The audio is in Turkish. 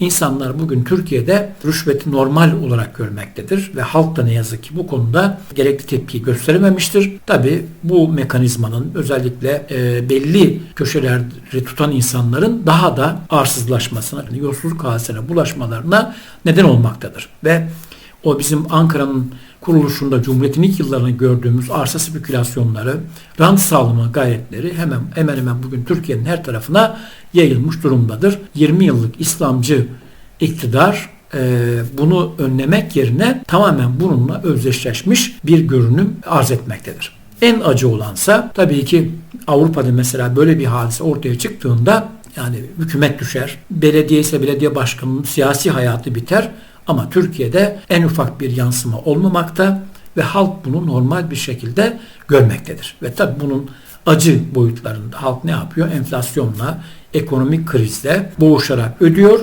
İnsanlar bugün Türkiye'de rüşveti normal olarak görmektedir ve halk da ne yazık ki bu konuda gerekli tepki gösterememiştir. Tabi bu mekanizmanın özellikle e, belli köşeleri tutan insanların daha da arsızlaşmasına, yolsuzluk hadisene bulaşmalarına neden olmaktadır. Ve o bizim Ankara'nın kuruluşunda Cumhuriyet'in ilk yıllarını gördüğümüz arsa spekülasyonları, rant sağlama gayretleri hemen hemen hemen bugün Türkiye'nin her tarafına yayılmış durumdadır. 20 yıllık İslamcı iktidar e, bunu önlemek yerine tamamen bununla özdeşleşmiş bir görünüm arz etmektedir. En acı olansa tabii ki Avrupa'da mesela böyle bir hadise ortaya çıktığında yani hükümet düşer, belediye ise belediye başkanının siyasi hayatı biter ama Türkiye'de en ufak bir yansıma olmamakta ve halk bunu normal bir şekilde görmektedir. Ve tabii bunun acı boyutlarında halk ne yapıyor? Enflasyonla, ekonomik krizle boğuşarak ödüyor.